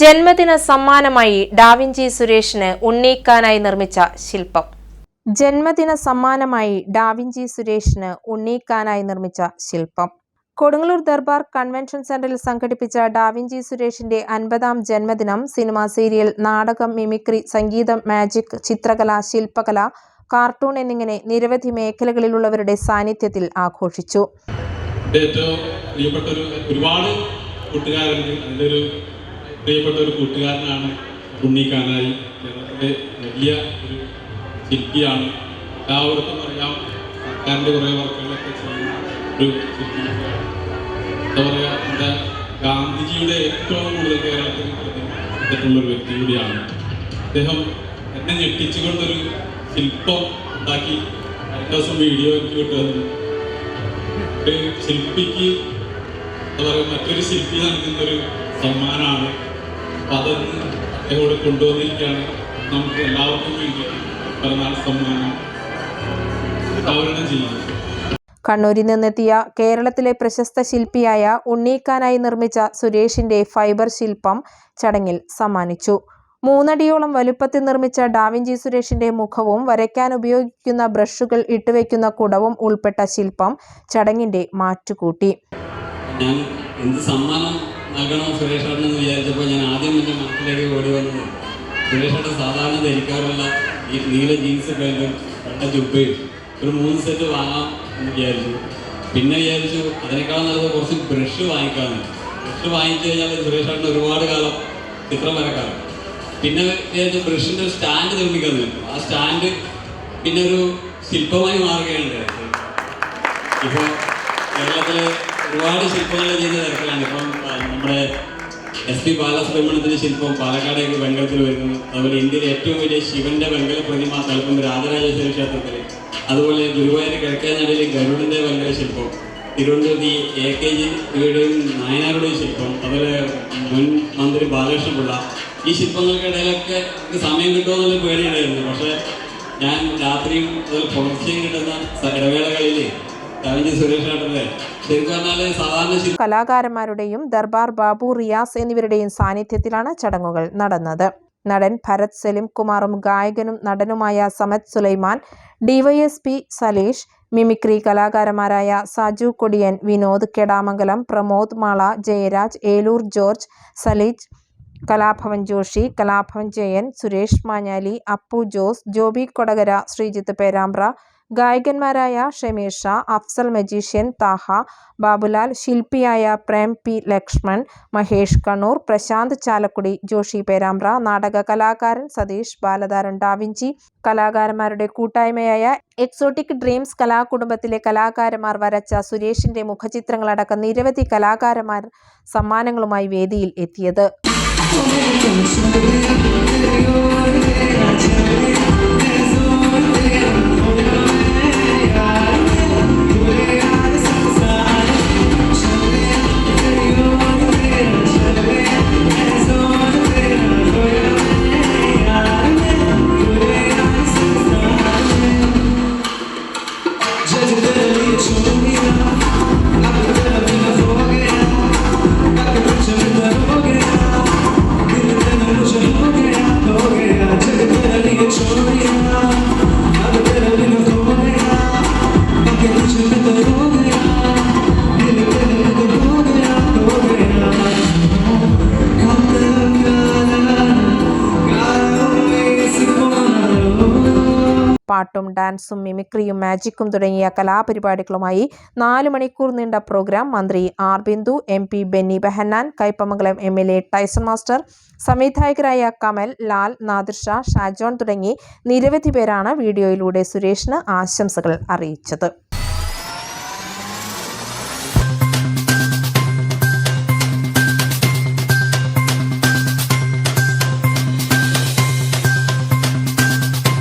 ജന്മദിന സമ്മാനമായി ഡാവിഞ്ചി സുരേഷിന് ഉണ്ണീക്കാനായി നിർമ്മിച്ച ശില്പം. ജന്മദിന സമ്മാനമായി ഡാവിഞ്ചി സുരേഷിന് ഉണ്ണീക്കാനായി നിർമ്മിച്ച ശില്പം. കൊടുങ്ങല്ലൂർ ദർബാർ കൺവെൻഷൻ സെന്ററിൽ സംഘടിപ്പിച്ച ഡാവിഞ്ചി സുരേഷിന്റെ അൻപതാം ജന്മദിനം സിനിമ സീരിയൽ നാടകം മിമിക്രി സംഗീതം മാജിക് ചിത്രകല ശില്പകല കാർട്ടൂൺ എന്നിങ്ങനെ നിരവധി മേഖലകളിലുള്ളവരുടെ സാന്നിധ്യത്തിൽ ആഘോഷിച്ചു. പ്രിയപ്പെട്ട ഒരു കൂട്ടുകാരനാണ് ഉണ്ണിക്കാനായി കേരളത്തിലെ വലിയ ഒരു ശില്പിയാണ്. എല്ലാവർക്കും അറിയാം. സർക്കാരിന്റെ കുറേ വർക്കുകളൊക്കെ ചെയ്യുന്ന ഒരു ശില്പിയാണ്. എന്താ പറയുക നമ്മുടെ ഗാന്ധിജിയുടെ ഏറ്റവും കൂടുതൽ കേരളത്തിൽ ഒരു വ്യക്തി കൂടിയാണ്. അദ്ദേഹം എന്നെ ഞെട്ടിച്ചുകൊണ്ടൊരു ശില്പം ഉണ്ടാക്കി. കഴിഞ്ഞ ദിവസം വീഡിയോ എനിക്ക് വിട്ടുവന്നു ഒരു ശില്പിക്ക് എന്താ പറയുക മറ്റൊരു ശില്പി നൽകുന്നൊരു സമ്മാനമാണ് അതൊന്ന് അദ്ദേഹത്തോട് കൊണ്ടുവന്നിരിക്കുകയാണ്. നമുക്ക് എല്ലാവർക്കും വേണ്ടി പിറന്നാൾ സമ്മാനം അവരുടെ ജീവിതം. കണ്ണൂരിൽ നിന്നെത്തിയ കേരളത്തിലെ പ്രശസ്ത ശില്പിയായ ഉണ്ണീക്കാനായി നിർമ്മിച്ച സുരേഷിന്റെ ഫൈബർ ശില്പം ചടങ്ങിൽ സമ്മാനിച്ചു. മൂന്നടിയോളം വലുപ്പത്തിൽ നിർമ്മിച്ച ഡാവിഞ്ചി സുരേഷിന്റെ മുഖവും വരയ്ക്കാൻ ഉപയോഗിക്കുന്ന ബ്രഷുകൾ ഇട്ടുവെക്കുന്ന കുടവും ഉൾപ്പെട്ട ശില്പം ചടങ്ങിന്റെ മാറ്റുകൂട്ടി. ഞാൻ എന്ത് സമ്മാനം നൽകണം സുരേഷ് ഏട്ടൻ എന്ന് വിചാരിച്ചപ്പോൾ ഞാൻ ആദ്യം എന്റെ മനസ്സിലേക്ക് ഓടി വന്നത്. സുരേഷ് ഏട്ടൻ സാധാരണ ധരിക്കാറുള്ള ഈ നീല ജീൻസ് പാന്റും വെള്ള ജുബയും ഒരു മൂന്ന് സെറ്റ് വാങ്ങാം എന്ന് വിചാരിച്ചു. പിന്നെ വിചാരിച്ചു അതിനേക്കാളും നല്ലത് കുറച്ച് ബ്രഷ് വാങ്ങിക്കാമെന്ന്. ബ്രഷ് വാങ്ങിച്ചു കഴിഞ്ഞാൽ സുരേഷ് ഏട്ടൻ ഒരുപാട് കാലം ചിത്രം വരക്കാറ് പിന്നെ വിചാരിച്ചു ബ്രഷിന്റെ സ്റ്റാൻഡ് നിർമ്മിക്കാമെന്ന് ആ സ്റ്റാൻഡ് പിന്നെ ഒരു ശില്പമായി മാറുകയാണ് ഇപ്പോൾ കേരളത്തിലെ ഒരുപാട് ശില്പങ്ങൾ ചെയ്യുന്ന തിരക്കിലാണ്. ഇപ്പം നമ്മുടെ എസ് പി ബാലസുബ്രഹ്മണ്യത്തിന്റെ ശില്പം പാലക്കാടേക്ക് വെങ്കലത്തിൽ വരുന്നു. അതുപോലെ ഇന്ത്യയിലെ ഏറ്റവും വലിയ ശിവന്റെ വെങ്കല പ്രതിമ തലപ്പം രാജരാജേശ്വര ക്ഷേത്രത്തിൽ അതുപോലെ ഗുരുവായൂർ കിഴക്കേനടയിലെ ഗരുഡന്റെ വെങ്കല ശില്പം. തിരുവനന്തപുരത്ത് ഈ എ കെ ജിയുടെയും നായനാരുടെയും ശില്പം. അതുപോലെ മുൻ മന്ത്രി ബാലകൃഷ്ണപിള്ള. ഈ ശില്പങ്ങൾക്കിടയിലൊക്കെ സമയം കിട്ടുമോ എന്നുള്ള പേടിയുണ്ടായിരുന്നു. പക്ഷേ ഞാൻ രാത്രിയും അതുപോലെ പുലർച്ചയും കിട്ടുന്ന ഇടവേളകളിൽ കവിഞ്ഞ് സുരേഷ് ഏട്ടന്റെ കലാകാരന്മാരുടെയും ദർബാർ ബാബു റിയാസ് എന്നിവരുടെയും സാന്നിധ്യത്തിലാണ് ചടങ്ങുകൾ നടന്നത്. നടൻ ഭരത് സലിം കുമാറും ഗായകനും നടനുമായ സമത് സുലൈമാൻ ഡിവൈഎസ്പി സലീഷ് മിമിക്രി കലാകാരന്മാരായ സാജു കൊടിയൻ വിനോദ് കെടാമംഗലം പ്രമോദ് മാള ജയരാജ് ഏലൂർ ജോർജ് സലീജ് കലാഭവൻ ജോഷി കലാഭവൻ ജയൻ സുരേഷ് മാഞ്ഞാലി അപ്പു ജോസ് ജോബി കൊടകര ശ്രീജിത്ത് പേരാമ്പ്ര ഗായകന്മാരായ ഷമീർ ഷാ അഫ്സൽ മജീഷ്യൻ താഹ ബാബുലാൽ ശില്പിയായ പ്രേം പി ലക്ഷ്മൺ മഹേഷ് കണ്ണൂർ പ്രശാന്ത് ചാലക്കുടി ജോഷി പേരാമ്പ്ര നാടക കലാകാരൻ സതീഷ് ബാലതാരൻ ഡാവിഞ്ചി കലാകാരന്മാരുടെ കൂട്ടായ്മയായ എക്സോട്ടിക് ഡ്രീംസ് കലാകുടുംബത്തിലെ കലാകാരന്മാർ വരച്ച സുരേഷിന്റെ മുഖചിത്രങ്ങളടക്കം നിരവധി കലാകാരന്മാർ സമ്മാനങ്ങളുമായി വേദിയിൽ എത്തിയത്. പാട്ടും ഡാൻസും മിമിക്രിയും മാജിക്കും തുടങ്ങിയ കലാപരിപാടികളുമായി നാല് മണിക്കൂർ നീണ്ട പ്രോഗ്രാം മന്ത്രി R Bindu M P Benny Behanan Kaipamangalam M L A Tyson master സംവിധായകരായ Kamal Lal Nadirsha Shajon തുടങ്ങി നിരവധി പേരാണ് വീഡിയോയിലൂടെ സുരേഷിന് ആശംസകൾ അറിയിച്ചത്.